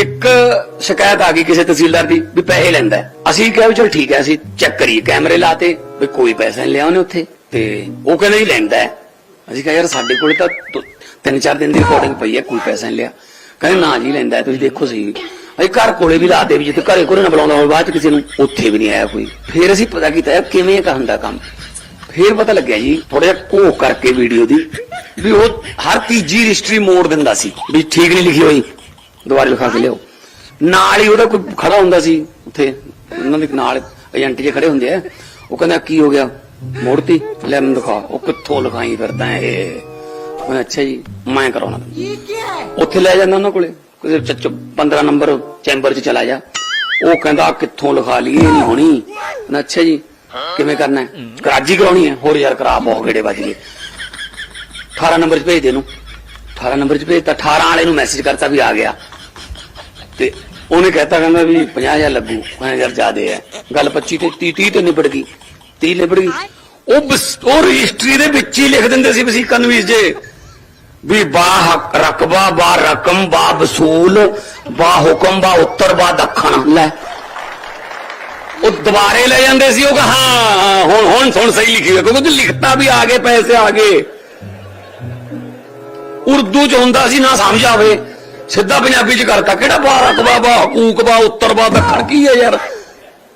ਇੱਕ ਸ਼ਿਕਾਇਤ ਆ ਗਈ ਕਿਸੇ ਤਹਿਸੀਲਦਾਰ ਦੀ ਵੀ ਪੈਸੇ ਲੈਂਦਾ ਅਸੀਂ ਕਿਹਾ ਵੀ ਚਲ ਠੀਕ ਹੈ, ਅਸੀਂ ਚੈੱਕ ਕਰੀਏ। ਕੈਮਰੇ ਲਾਤੇ ਵੀ ਕੋਈ ਪੈਸਾ ਨਹੀਂ ਲਿਆ ਉਹਨੇ ਉੱਥੇ ਤੇ ਉਹ ਕਹਿੰਦਾ ਜੀ ਲੈਂਦਾ ਅਸੀਂ ਕਿਹਾ ਯਾਰ ਸਾਡੇ ਕੋਲ ਤਾਂ ਤਿੰਨ ਚਾਰ ਦਿਨ ਦੀ ਰਿਕਾਰਡਿੰਗ ਪਈ ਹੈ, ਕੋਈ ਪੈਸਾ ਨਹੀਂ ਲਿਆ। ਕਹਿੰਦੇ ਨਾ ਜੀ ਲੈਂਦਾ ਤੁਸੀਂ ਦੇਖੋ ਸਹੀ। ਅਸੀਂ ਘਰ ਕੋਲੇ ਵੀ ਲਾਤੇ ਵੀ ਜਿੱਥੇ ਘਰੇ ਕੋਲੇ ਨਾ ਬੁਲਾਉਂਦਾ ਹੋਵੇ, ਬਾਅਦ ਚ ਕਿਸੇ ਨੂੰ ਉੱਥੇ ਵੀ ਨਹੀਂ ਆਇਆ ਕੋਈ। ਫਿਰ ਅਸੀਂ ਪਤਾ ਕੀਤਾ ਯਾਰ ਕਿਵੇਂ ਕਾ ਹੁੰਦਾ ਕੰਮ। ਫਿਰ ਪਤਾ ਲੱਗਿਆ ਜੀ ਥੋੜਾ ਜਿਹਾ ਘੋਖ ਕਰਕੇ ਵੀਡੀਓ ਦੀ ਵੀ ਉਹ ਹਰ ਤੀਜੀ ਰਜਿਸਟਰੀ ਮੋੜ ਦਿੰਦਾ ਸੀ ਵੀ ਠੀਕ ਨਹੀਂ ਲਿਖੀ ਹੋਈ। ਦੁਬਾਰਾ ਲਿਖਾ ਕੇ ਲਿਆਓ। ਨਾਲ ਹੀ ਉਹਦਾ ਕੋਈ ਖੜਾ ਹੁੰਦਾ ਸੀ ਉੱਥੇ ਉਹਨਾਂ ਦੇ ਨਾਲ ਏਜੰਟ ਜੇ ਖੜੇ ਹੁੰਦੇ ਆ। ਉਹ ਕਹਿੰਦਾ ਕੀ ਹੋ ਗਿਆ? ਮੋੜਤੀ। ਲੈ ਮੈਨੂੰ ਦਿਖਾ। ਉਹ ਕਿੱਥੋਂ ਲਿਖਾਈ ਫਿਰਦਾ ਹੈ ਇਹ? ਮੈਂ ਅੱਛਾ ਜੀ ਮੈਂ ਕਰਾਉਣਾ। ਉੱਥੇ ਲੈ ਜਾਂਦਾ ਉਹਨਾਂ ਕੋਲੇ। ਕਿਸੇ ਚੱਚ 15 ਨੰਬਰ ਚੈਂਬਰ 'ਚ ਚਲਾ ਜਾ। ਉਹ ਕਹਿੰਦਾ ਕਿੱਥੋਂ ਲਿਖਾ ਲਈ? ਇਹ ਨਹੀਂ ਹੋਣੀ। ਮੈਂ ਕਿਹਾ, ਅੱਛਾ ਜੀ ਕਿਵੇਂ ਕਰਨਾ ਹੈ? ਕਰਾਜੀ ਕਰਾਉਣੀ ਹੈ। ਹੋਰ ਯਾਰ ਕਰਾ ਬਹੁਤ ਗੇੜੇ ਵੱਜ ਗਏ। 18 ਨੰਬਰ 'ਚ ਭੇਜ ਦੇ ਇਹਨੂੰ। 18 ਨੰਬਰ 'ਚ ਭੇਜਤਾ 18 ਵਾਲੇ ਨੂੰ ਮੈਸੇਜ ਕਰਤਾ ਵੀ ਆ ਗਿਆ। ਤੇ ਉਹਨੇ ਕਹਿਤਾ, ਕਹਿੰਦਾ ਵੀ 50000 ਲੱਗੂ ਮੈਂ ਯਾਰ ਜ਼ਿਆਦੇ ਹੈ ਗੱਲ 25 ਤੇ 30 30 ਤੇ ਨਿਬੜ ਗਈ। 30 ਨਿਬੜ ਗਈ। ਉਹ ਉਹ ਰਜਿਸਟਰੀ ਦੇ ਵਿੱਚ ਹੀ ਲਿਖ ਦਿੰਦੇ ਸੀ ਵਸੀਕਾ ਨਵੀਸ ਜੇ। ਵੀ ਬਾ ਰਕਬਾ ਬਾ ਰਕਮ ਬਾ ਵਸੂਲ ਬਾ ਹੁਕਮ ਬਾ ਉੱਤਰ ਬਾ ਦੱਖਣ। ਲੈ। ਉਹ ਦੁਬਾਰੇ ਲੈ ਜਾਂਦੇ ਸੀ, ਉਹ ਕਹਾ, ਹਾਂ ਹੁਣ ਹੁਣ ਸੁਣ ਸਹੀ ਲਿਖੀ ਹੋਈ ਕਿਉਂਕਿ ਲਿਖਤਾ ਵੀ ਆ ਗਏ, ਪੈਸੇ ਆ ਗਏ। ਉਰਦੂ ਚ ਹੁੰਦਾ ਸੀ ਨਾ ਸਮਝ ਆਵੇ। ਸਿੱਧਾ ਪੰਜਾਬੀ ਚ ਕਰਤਾ। ਕਿਹੜਾ ਬਾ ਰਕਬਾ ਬਾ ਹਕੂਕ ਬਾ ਉੱਤਰ ਬਾ ਦੱਖਣ, ਕੀ ਹੈ ਯਾਰ?